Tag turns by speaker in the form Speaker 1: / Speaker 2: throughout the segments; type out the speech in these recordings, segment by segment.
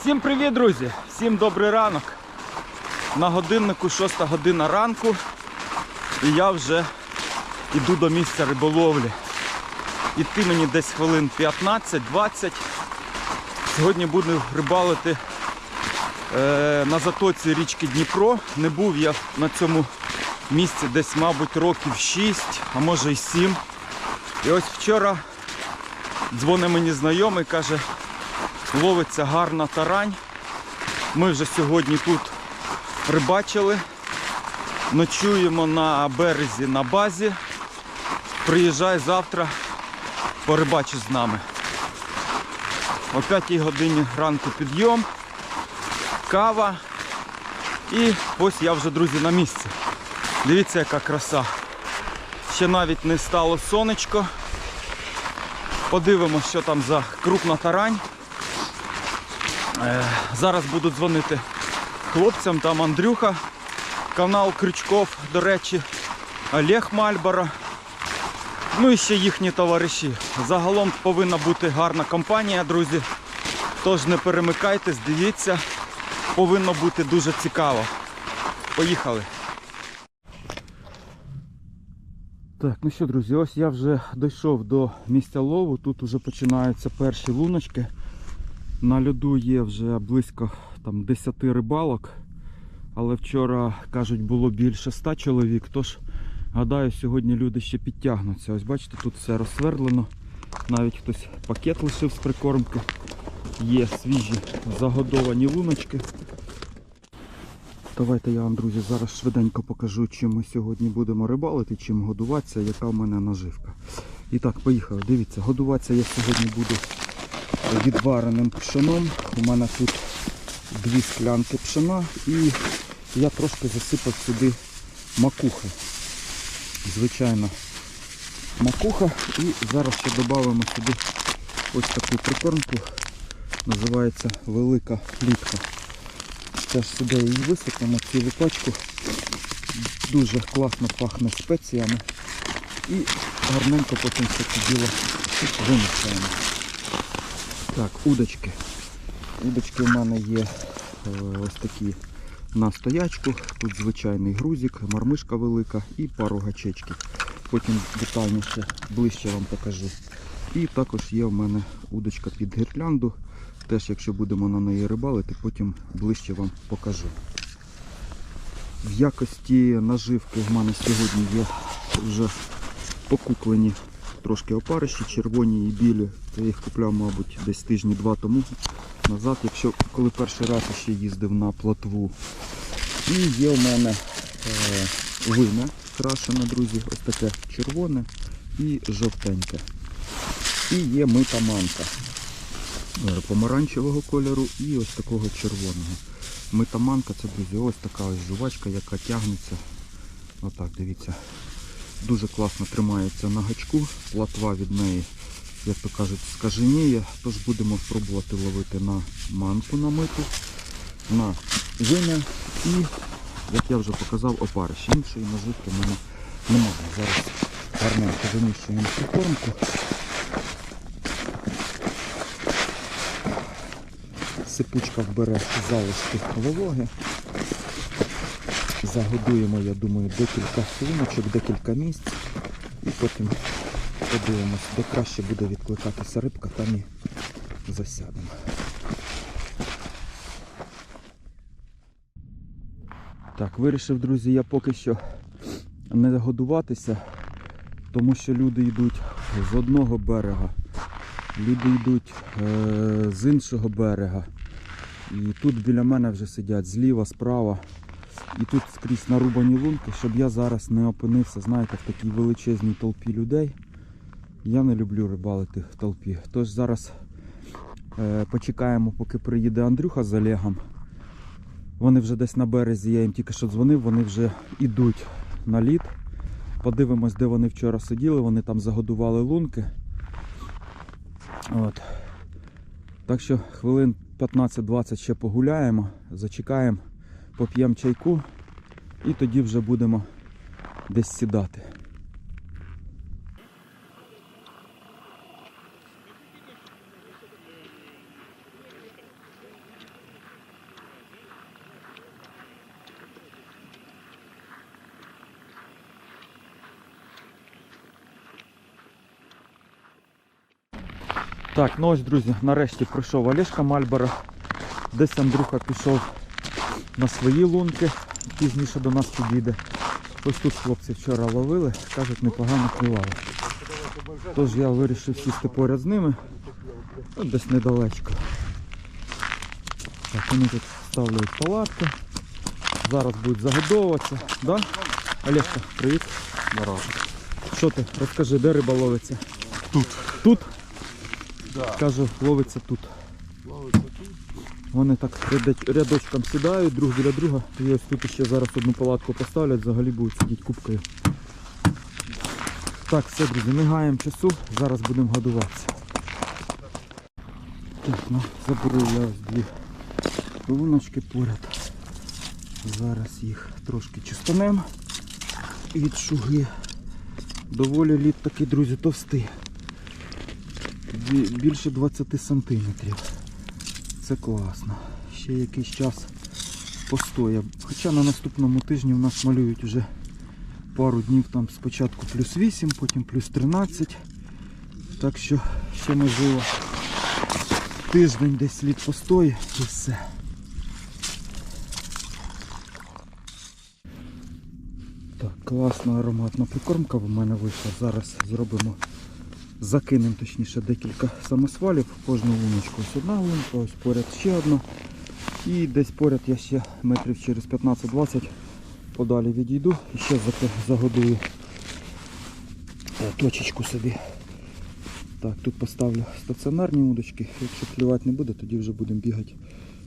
Speaker 1: Всім привіт, друзі! Всім добрий ранок. На годиннику 6 година ранку. І я вже йду до місця риболовлі. Іти мені десь хвилин 15-20. Сьогодні буду рибалити е, на затоці річки Дніпро. Не був я на цьому місці десь, мабуть, років 6, а може й 7. І ось вчора дзвонить мені знайомий, каже, ловиться гарна тарань. Ми вже сьогодні тут рибачили. Ночуємо на березі на базі. Приїжджай завтра, порибачиш з нами. О 5 годині ранку підйом, кава. І ось я вже, друзі, на місці. Дивіться, яка краса. Ще навіть не стало сонечко. Подивимося, що там за крупна тарань. Е, Зараз буду дзвонити хлопцям, там Андрюха, канал Крючков, до речі, Олег Мальборо. Ну і ще їхні товариші. Загалом повинна бути гарна компанія, друзі. Тож не перемикайтесь, дивіться, повинно бути дуже цікаво. Поїхали. Так, ну що, друзі, ось я вже дійшов до місця лову. Тут вже починаються перші луночки. На льоду є вже близько там, 10 рибалок. Але вчора, кажуть, було більше 100 чоловік. Тож, гадаю, сьогодні люди ще підтягнуться. Ось бачите, тут все розсвердлено. Навіть хтось пакет лишив з прикормки. Є свіжі загодовані луночки. Давайте я вам, друзі, зараз швиденько покажу, чим ми сьогодні будемо рибалити, чим годуватися, яка в мене наживка. І так, поїхали. Дивіться, годуватися я сьогодні буду відвареним пшеном. У мене тут дві склянки пшена і я трошки засипав сюди макухи. Звичайно, макуха. І зараз ще додамо сюди ось таку прикормку. Називається велика плітка. Теж сюди її висипемо, цілу пачку. Дуже класно пахне спеціями. І гарненько потім все це діло вимішаємо. Так, удочки. Удочки у мене є е, ось такі на стоячку. Тут звичайний грузик, мармишка велика і пару гачечків. Потім детальніше ближче вам покажу. І також є у мене удочка під гірлянду. Теж, якщо будемо на неї рибалити, потім ближче вам покажу. В якості наживки в мене сьогодні є вже покуплені трошки опариші, червоні і білі. Я їх купляв, мабуть, десь тижні два тому назад, якщо коли перший раз ще їздив на плотву. І є в мене е, вино крашене, друзі, ось таке червоне і жовтеньке. І є мита манка е, помаранчевого кольору і ось такого червоного. Мита манка це, друзі, ось така ось жувачка, яка тягнеться. Отак, дивіться. Дуже класно тримається на гачку, платва від неї, як то кажуть, скаженіє. Тож будемо спробувати ловити на манку на миту, на виня і, як я вже показав, опариш. Іншої наживки в мене немає. Зараз гарненько заміщуємо прикормку. Сипучка вбере залишки вологи. Загодуємо, я думаю, декілька хвилиночок, декілька місць. І потім подивимось, де краще буде відкликатися рибка, там і засядемо. Так, вирішив, друзі, я поки що не годуватися, тому що люди йдуть з одного берега, люди йдуть е- з іншого берега. І тут біля мене вже сидять зліва, справа. І тут скрізь нарубані лунки, щоб я зараз не опинився, знаєте, в такій величезній толпі людей. Я не люблю рибалити в толпі. Тож зараз е, почекаємо, поки приїде Андрюха з Олегом. Вони вже десь на березі, я їм тільки що дзвонив, вони вже йдуть на лід. Подивимось, де вони вчора сиділи, вони там загодували лунки. От. Так що хвилин 15-20 ще погуляємо, зачекаємо, поп'ємо чайку і тоді вже будемо десь сідати. Так, ну ось, друзі, нарешті пройшов Олешка Мальбора. Десь Андрюха пішов на свої лунки, пізніше до нас підійде. Ось тут хлопці вчора ловили, кажуть, непогано клювали. Тож я вирішив сісти поряд з ними. От десь недалечко. Так, вони тут ставляють палатки. Зараз будуть загодовуватися. Да? Олешка, привіт.
Speaker 2: Здорово.
Speaker 1: Що ти? Розкажи, де риба ловиться?
Speaker 2: Тут.
Speaker 1: Тут?
Speaker 2: Да.
Speaker 1: Кажу, ловиться тут. Вони так рядочком сідають друг біля друга. І ось тут ще зараз одну палатку поставлять, взагалі будуть сидіти кубкою. Так, все, друзі, не гаємо часу, зараз будемо годуватися. Так, ну, заберу я ось дві луночки поряд. Зараз їх трошки чистанем від шуги. Доволі лід такий, друзі, товстий. Більше 20 сантиметрів. Це класно. Ще якийсь час постоя. Хоча на наступному тижні в нас малюють вже пару днів там спочатку плюс 8, потім плюс 13. Так що ще можливо тиждень десь слід постої і все. Так, класна ароматна прикормка в мене вийшла. Зараз зробимо, закинемо точніше декілька самосвалів кожну луночку. Ось одна лунка, ось поряд ще одна. І десь поряд я ще метрів через 15-20 подалі відійду і ще загодую е, точечку собі. Так, тут поставлю стаціонарні удочки. Якщо клювати не буде, тоді вже будемо бігати,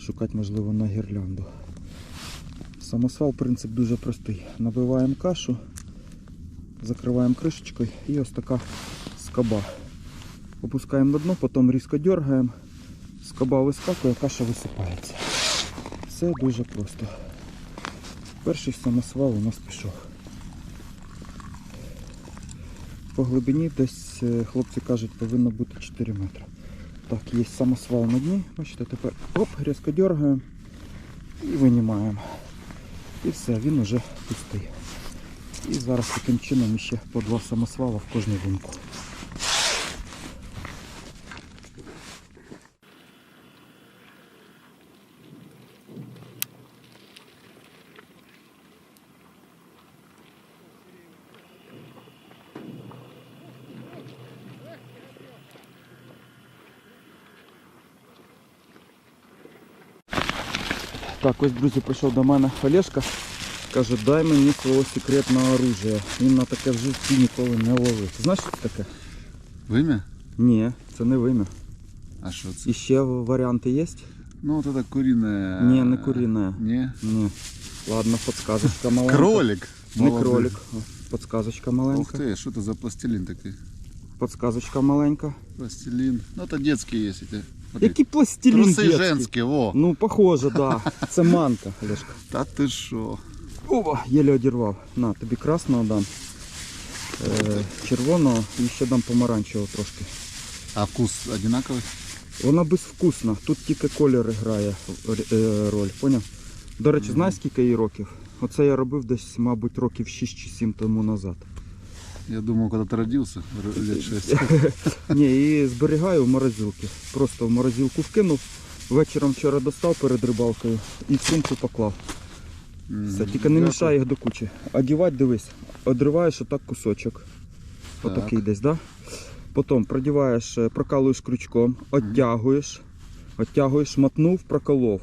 Speaker 1: шукати, можливо, на гірлянду. Самосвал принцип дуже простий. Набиваємо кашу, закриваємо кришечкою і ось така скоба. Опускаємо на дно, потім різко дергаємо, скоба вискакує, каша висипається. Все дуже просто. Перший самосвал у нас пішов. По глибині десь, е, хлопці кажуть, повинно бути 4 метри. Так, є самосвал на дні. Бачите, тепер оп, різко дергаємо і винімаємо. І все, він уже пустий. І зараз таким чином ще по два самосвала в кожну лунку. Так, ось, друзі, прийшов до мене Олешка. Каже, дай мені свого секретного оружия. Він на таке в житті ніколи не ловив. Ти знаєш, що це таке?
Speaker 2: Вим'я?
Speaker 1: Ні, це не вим'я.
Speaker 2: А що це?
Speaker 1: І ще варіанти є?
Speaker 2: Ну, вот это куриное.
Speaker 1: Ні, не куріне.
Speaker 2: Не.
Speaker 1: Ні. Ладно, подсказочка маленька.
Speaker 2: Кролик.
Speaker 1: Не
Speaker 2: Молодий.
Speaker 1: кролик. О, Подсказочка
Speaker 2: Ух
Speaker 1: маленька.
Speaker 2: ты, что это за пластилин такой?
Speaker 1: Подсказочка маленька.
Speaker 2: Пластилин. Ну, это детские есть эти. Смотри.
Speaker 1: Який пластилін
Speaker 2: Трусы
Speaker 1: детський?
Speaker 2: женские, во.
Speaker 1: Ну, похоже, да. Це манка, Олешка.
Speaker 2: Да ты шо?
Speaker 1: Ова, єле одірвав. На, тобі красного дам. Е, червоного і ще дам помаранчевого трошки.
Speaker 2: А вкус одинаковый?
Speaker 1: Вона безвкусна, тут тільки колір грає е, роль, поняв? До речі, знаєш скільки їй років? Оце я робив десь, мабуть, років 6 чи 7 тому назад.
Speaker 2: Я думал, когда ты родился, р- лет 6.
Speaker 1: Ні, і зберігаю в морозилці. Просто в морозилку вкинув, вечором вчора достав перед рибалкою і в сумку поклав. Все, тільки не мішай їх до кучі. Одівати, дивись, одриваєш отак кусочок. Отакий десь, да? Потім продіваєш, е, прокалуєш крючком, оттягуєш, оттягуєш, мотнув, проколов.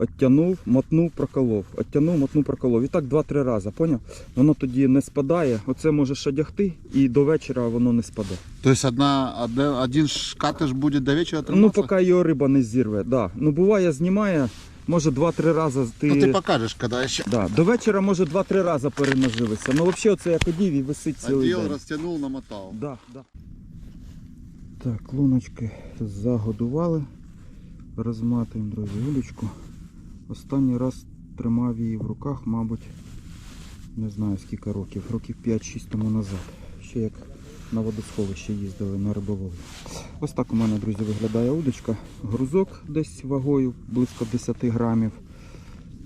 Speaker 1: Оттянув, мотнув, проколов. Оттянув, мотнув, проколов. І так два-три рази, поняв? Воно тоді не спадає. Оце можеш одягти і до вечора воно не спаде.
Speaker 2: То есть одна, один ш- катыш будет до вечера
Speaker 1: Ну, поки його риба не зірве. Да. Ну буває, знімає, може два-три рази ти.
Speaker 2: Ну, ты покажешь, когда еще
Speaker 1: Да. До вечора може два-три рази перенаживиться. Ну взагалі це як одів і висить цілий
Speaker 2: одел,
Speaker 1: день.
Speaker 2: растянул, намотал.
Speaker 1: Да, да. Так, луночки загодували. Розматуємо, друзі, удочку. Останній раз тримав її в руках, мабуть, не знаю скільки років, років 5-6 тому назад. Ще як на водосховище їздили на риболовлю. Ось так у мене, друзі, виглядає удочка. Грузок десь вагою близько 10 грамів.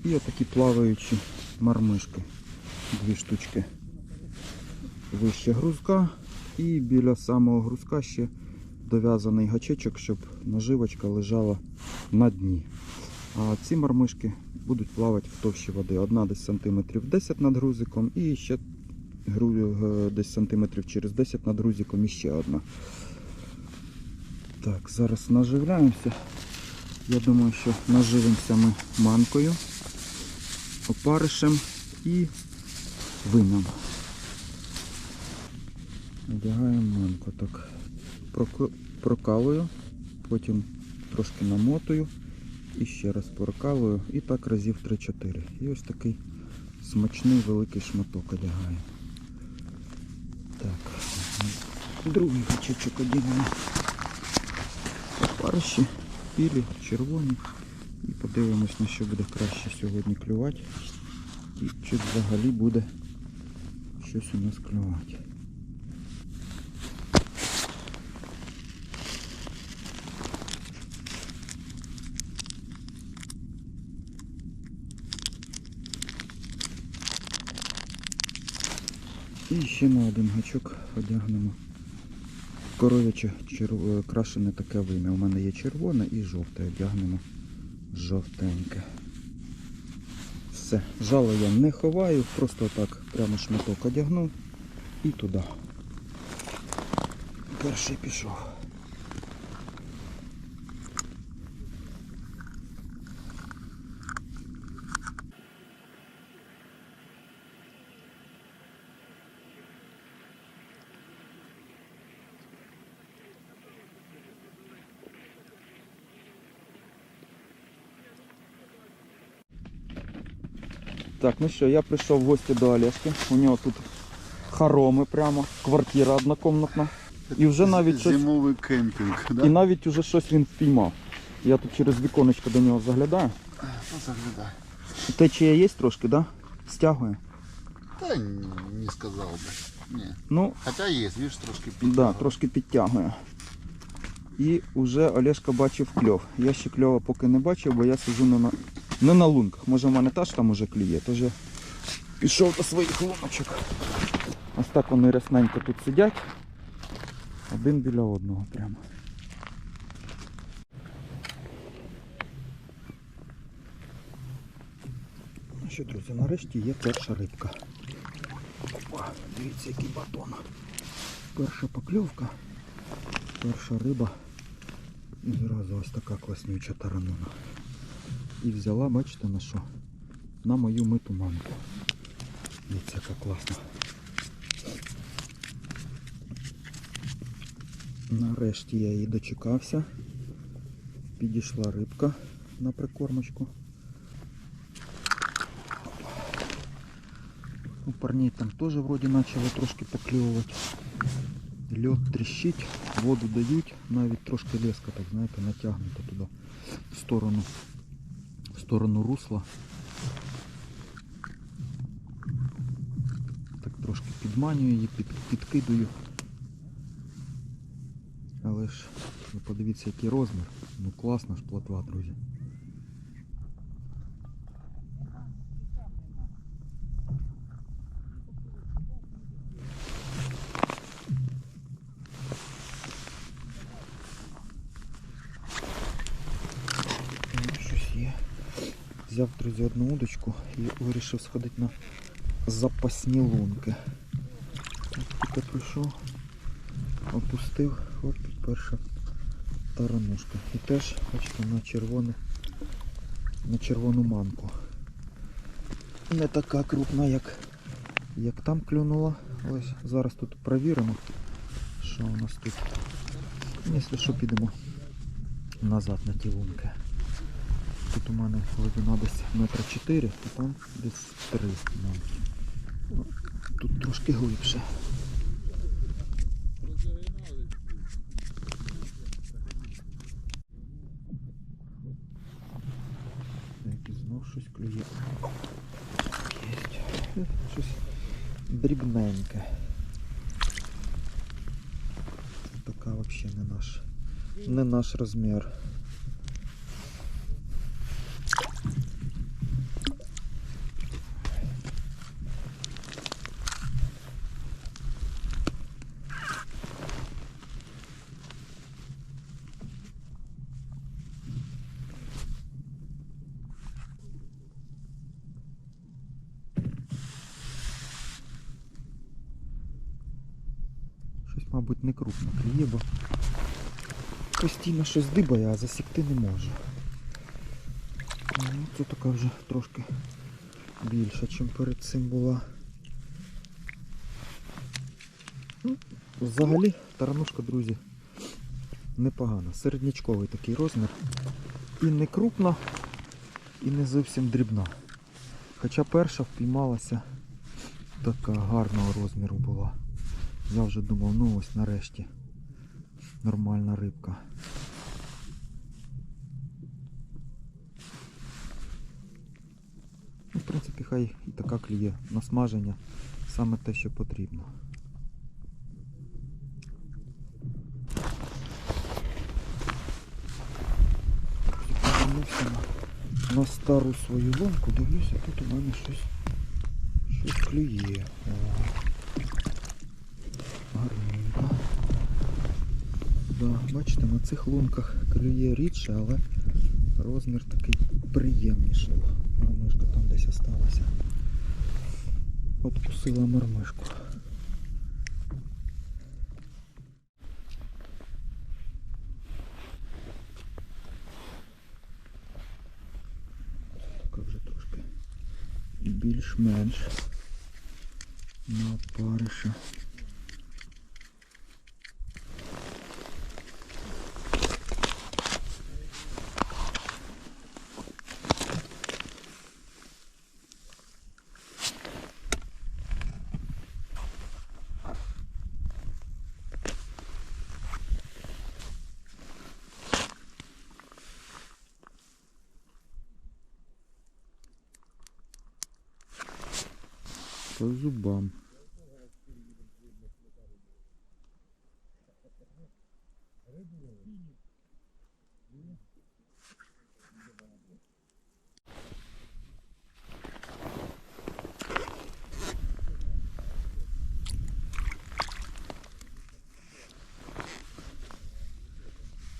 Speaker 1: І отакі плаваючі мармишки. Дві штучки вище грузка. І біля самого грузка ще дов'язаний гачечок, щоб наживочка лежала на дні. А ці мармишки будуть плавати в товщі води. Одна десь сантиметрів 10 над грузиком і ще е, десь сантиметрів через 10 над грузиком і ще одна. Так, зараз наживляємося. Я думаю, що наживимося ми манкою, опаришем і вином. Одягаємо манку. Так. Прокалую, потім трошки намотую і ще раз прокалую. І так разів 3-4. І ось такий смачний великий шматок одягаю. Так. Другий гачечок одягнемо. Парші, білі, червоні. І подивимось, на що буде краще сьогодні клювати. І чи взагалі буде щось у нас клювати. І ще на один гачок одягнемо коров'яче черв... е, крашене таке вим'я. У мене є червоне і жовте. Одягнемо жовтеньке. Все, жало я не ховаю, просто так прямо шматок одягнув і туди. Перший пішов. Так, ну що, я прийшов в гості до Олешки. У нього тут хороми прямо, квартира однокомнатна. І вже навіть щось,
Speaker 2: Зимовий кемпінг, да?
Speaker 1: і навіть уже щось він впіймав. Я тут через віконечко до нього заглядаю.
Speaker 2: Ну, заглядай.
Speaker 1: Течія є трошки, да? Стягує.
Speaker 2: Та ні, не сказав би. Ні.
Speaker 1: Ну,
Speaker 2: Хоча є, видиш, трошки під.
Speaker 1: да, трошки підтягує. І вже Олешка бачив кльов. Я ще кльова поки не бачив, бо я сиджу не на, не на лунках. Може в мене теж там уже клює, тож я пішов до своїх луночок. Ось так вони рясненько тут сидять. Один біля одного прямо. Ну що, друзі, нарешті є перша рибка. Опа, дивіться, який батон. Перша покльовка, перша риба. І зразу ось така класнюча таранина. І взяла, бачите на що? На мою миту мамку. Дивіться, яка класна. Нарешті я її дочекався. Підійшла рибка на прикормочку. У парней там теж вроді почало трошки покльовувати. Льот тріщить, воду дають, навіть трошки леска, так знаєте, натягнута туди в сторону, сторону русла. Так трошки підманюю її, під, підкидую. Але ж ви подивіться, який розмір. Ну класна ж плотва, друзі. Ну, Щось є. Взяв, друзі, одну удочку і вирішив сходити на запасні лунки. Тільки прийшов, опустив, і перша таранушка. І теж, бачите, на червону, на червону манку. Не така крупна, як, як там клюнула. Ось зараз тут перевіримо, що у нас тут. Якщо що, підемо назад на ті лунки. Тут у мене глибина десь метра 4, а там десь 3 мабуть. Ну, Тут трошки глибше. Знов щось клює. Е, Щось дрібненьке. Така взагалі не наш, не наш розмір. мабуть, не крупно клює, бо постійно щось дибає, а засікти не можу. Ну, це така вже трошки більша, ніж перед цим була. Ну, взагалі, таранушка, друзі, непогана. Середнячковий такий розмір. І не крупна, і не зовсім дрібна. Хоча перша впіймалася така гарного розміру була. Я вже думав, ну ось нарешті нормальна рибка. Ну, в принципі, хай і така клює на смаження саме те, що потрібно. На, на стару свою ломку, дивлюся, тут у мене щось, щось клює. Гарненько. Да, бачите, на цих лунках клює рідше, але розмір такий приємніший. Мармишка там десь осталася. Откусила мармишку. Така вже трошки більш-менш на опариша. По зубам.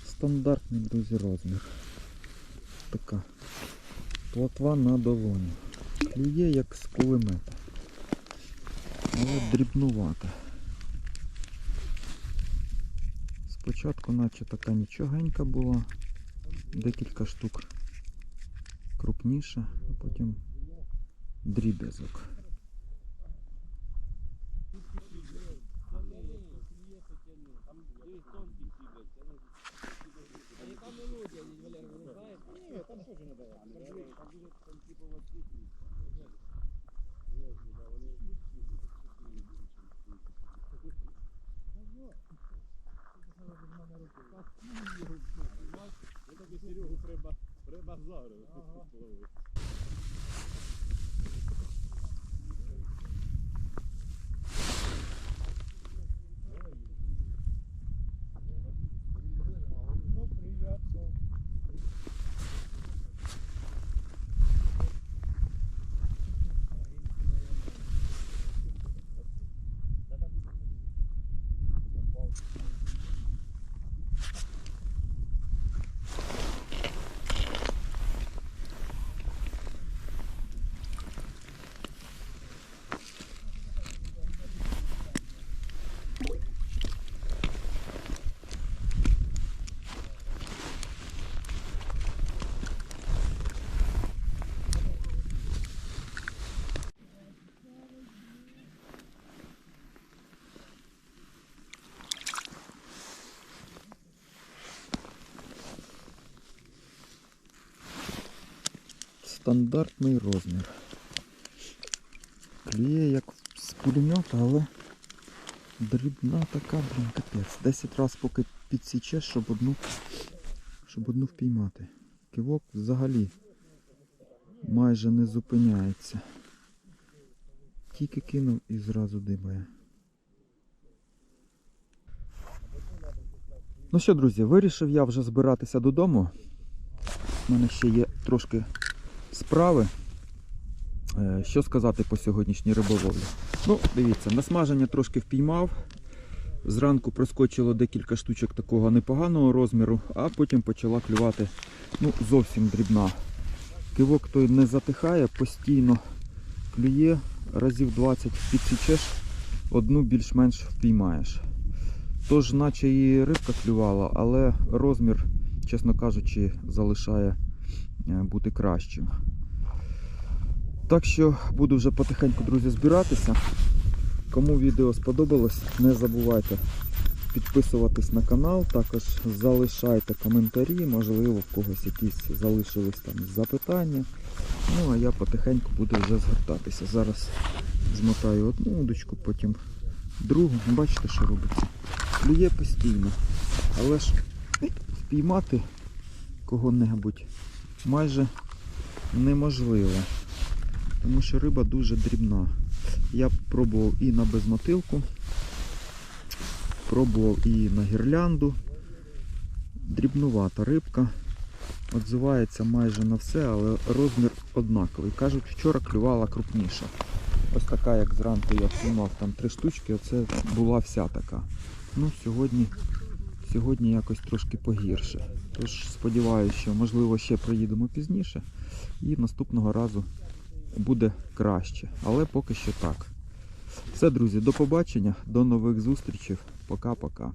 Speaker 1: Стандартний, друзі, розмір. Така плотва на долоні. Клює як з кулемета. Але дрібнувата. Спочатку наче така нічогенька була, декілька штук крупніша, а потім дріб'язок. Это Серегу треба, треба. Стандартний розмір. Клює як з пулемета, але дрібна така, блін, капець. 10 разів поки підсічеш, щоб одну, щоб одну впіймати. Кивок взагалі майже не зупиняється. Тільки кинув і зразу дибає. Ну що, друзі, вирішив я вже збиратися додому. У мене ще є трошки справи. Е, Що сказати по сьогоднішній риболовлі? Ну, дивіться, насмаження трошки впіймав. Зранку проскочило декілька штучок такого непоганого розміру, а потім почала клювати ну, зовсім дрібна. Кивок той не затихає, постійно клює, разів 20 підсічеш, одну більш-менш впіймаєш. Тож, наче і рибка клювала, але розмір, чесно кажучи, залишає бути кращим. Так що буду вже потихеньку, друзі, збиратися. Кому відео сподобалось, не забувайте підписуватись на канал, також залишайте коментарі, можливо, в когось якісь залишились там запитання. Ну а я потихеньку буду вже згортатися. Зараз змотаю одну удочку, потім другу. Бачите, що робиться? Клює постійно. Але ж впіймати кого-небудь майже неможливо. Тому що риба дуже дрібна. Я пробував і на безмотилку, пробував і на гірлянду. Дрібнувата рибка. Отзивається майже на все, але розмір однаковий. Кажуть, вчора клювала крупніша. Ось така, як зранку я знімав там три штучки, оце була вся така. Ну, сьогодні, сьогодні якось трошки погірше. Тож сподіваюся, що можливо ще приїдемо пізніше і наступного разу буде краще. Але поки що так. Все, друзі, до побачення, до нових зустрічей. Пока-пока.